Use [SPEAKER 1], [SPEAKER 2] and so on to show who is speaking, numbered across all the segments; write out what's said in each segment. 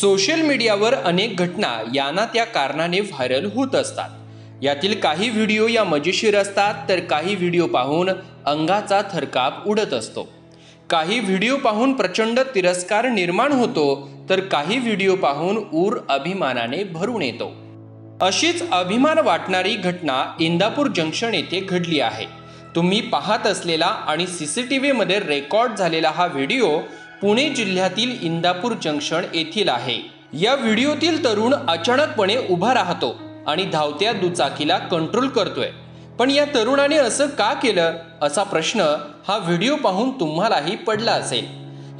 [SPEAKER 1] Social मीडियावर अनेक घटना यांना त्या कारणाने व्हायरल होत असतात. यातील काही व्हिडिओ या मजेशीर असतात तर काही व्हिडिओ पाहून अंगाचा थरकाप उडत असतो. काही व्हिडिओ पाहून प्रचंड तिरस्कार निर्माण होतो तर काही व्हिडिओ पाहून ऊर अभिमानाने भरून येतो. अशीच अभिमान वाटणारी घटना इंदापूर जंक्शन येथे घडली आहे. तुम्ही पाहत असलेला आणि सी सी टी व्हीमध्ये रेकॉर्ड झालेला हा व्हिडिओ पुणे जिल्ह्यातील इंदापूर जंक्शन येथील आहे. या व्हिडिओतील तरुण अचानकपणे उभा राहतो आणि धावत्या दुचाकीला कंट्रोल करतोय. पण या तरुणाने असं का केलं? असा प्रश्न हा व्हिडिओ पाहून तुम्हालाही पडला असेल.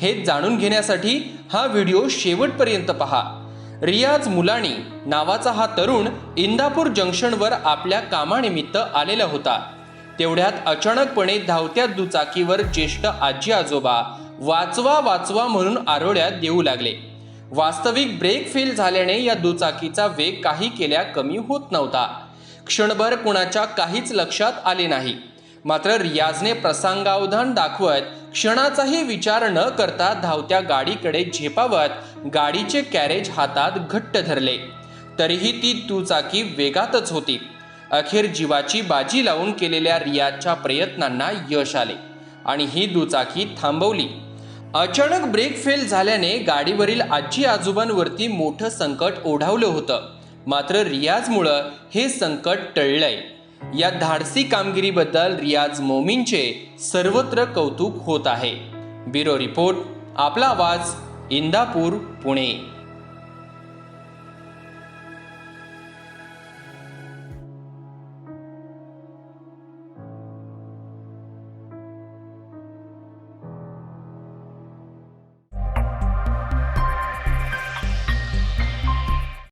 [SPEAKER 1] हे जाणून घेण्यासाठी हा व्हिडिओ शेवटपर्यंत पहा. रियाज मुलानी नावाचा हा तरुण इंदापूर जंक्शनवर आपल्या कामानिमित्त आलेला होता. तेवढ्यात अचानकपणे धावत्या दुचाकीवर ज्येष्ठ आजी आजोबा वाचवा वाचवा म्हणून आरोळ्यात देऊ लागले. वास्तविक ब्रेक फेल झाल्याने या दुचाकीचा वेग काही केल्या कमी होत नव्हता. क्षणभर कुणाच्या काहीच लक्षात आले नाही. मात्र रियाजने प्रसंगावधान दाखवत क्षणाचाही विचार न करता धावत्या गाडीकडे झेपावत गाडीचे कॅरेज हातात घट्ट धरले. तरीही ती दुचाकी वेगातच होती. अखेर जीवाची बाजी लावून केलेल्या रियाजच्या प्रयत्नांना यश आले आणि ही दुचाकी थांबवली. अचानक ब्रेक फेल झाल्याने गाडीवरील आजी आजोबांवरती मोठं संकट ओढावलं होतं. मात्र रियाजमुळं हे संकट टळलंय. या धाडसी कामगिरीबद्दल रियाज मोमीनचे सर्वत्र कौतुक होत आहे. ब्युरो रिपोर्ट आपला आवाज इंदापूर पुणे.